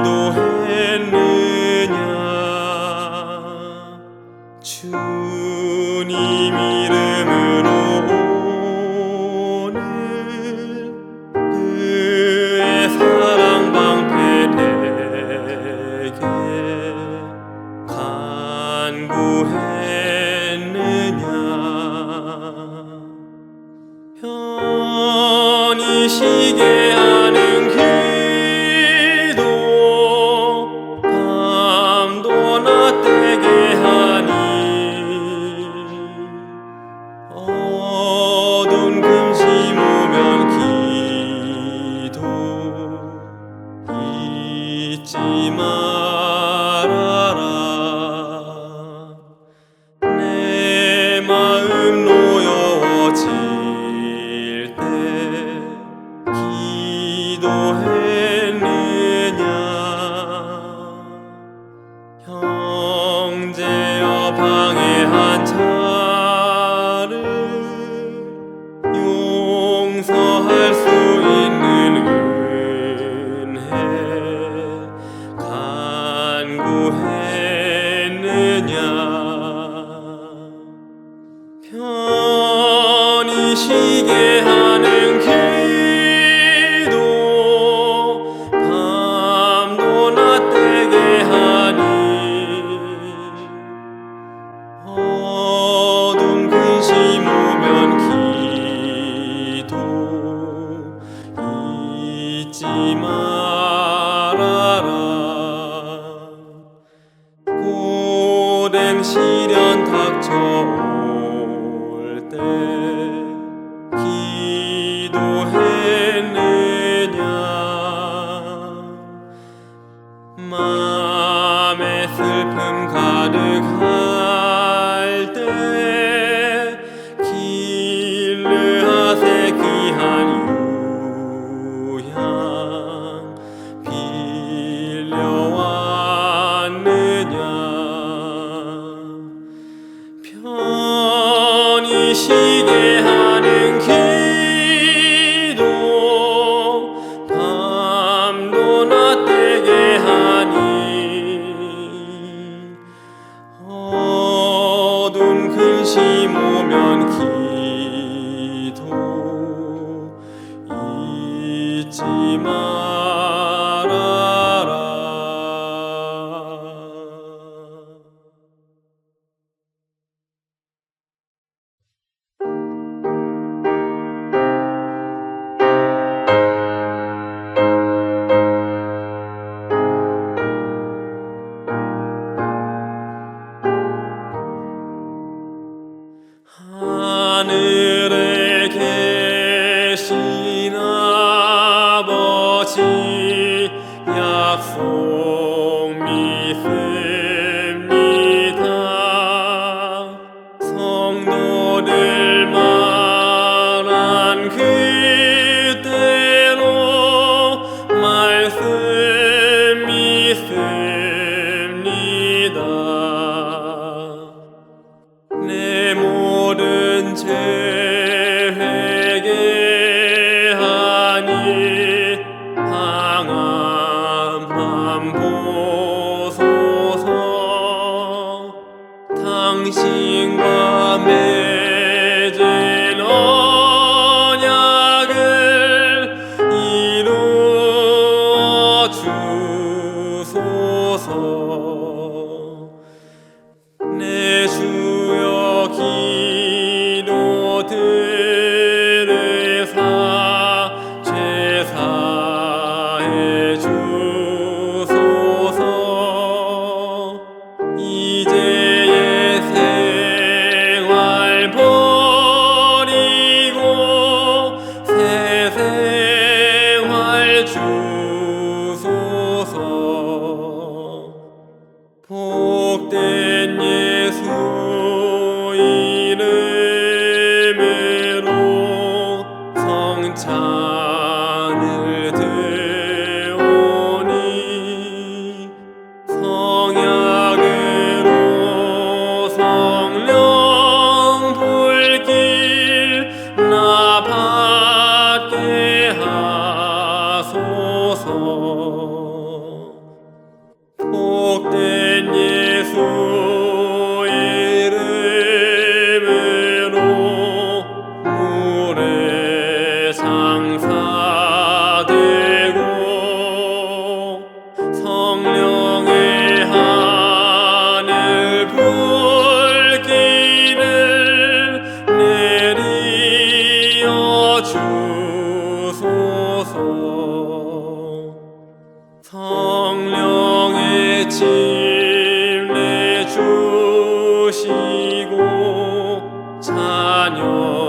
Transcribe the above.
기도했느냐? 주님 이름으로 오늘 그의 사랑 방패되게 간구했느냐? 편히 쉬게 쉬게 하는 기도 밤도 낮되게 하니 어둠 근심 오면 기도 잊지 말아라. 고된 시련 닥쳐 맘에 슬픔 가득할 약 당신과 맺은 언약을 이루어 주소서 잔을 데우니 성약으로 성령 불길 나 받게 하소서. 복된 예수 주소서. 성령의 침례 주시고 자녀